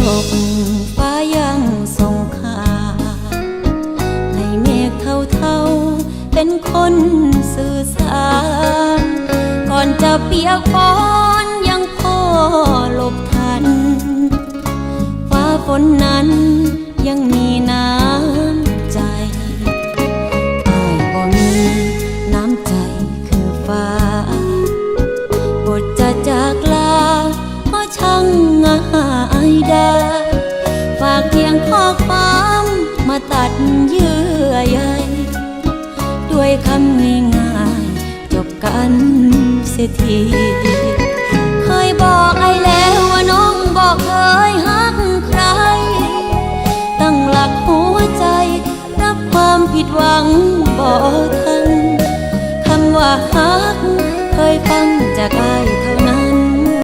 ตกฟ้ายังทรงขาให้เมฆเท่าๆเป็นคนสื่อสารก่อนจะเปียกฝนยังพ่อหลบทัน ฟ้าฝนนั้นยังมีน้ำใจอายบ่มีน้ำใจคือฟ้า พียงข้อความมาตัดเยื่อใยด้วยคำง่ายๆจบกันเสียทีเคยบอกไอ้แล้วว่าน้องบอกเคยหักใคร ตั้งหลักหัวใจ รับความผิดหวังบอก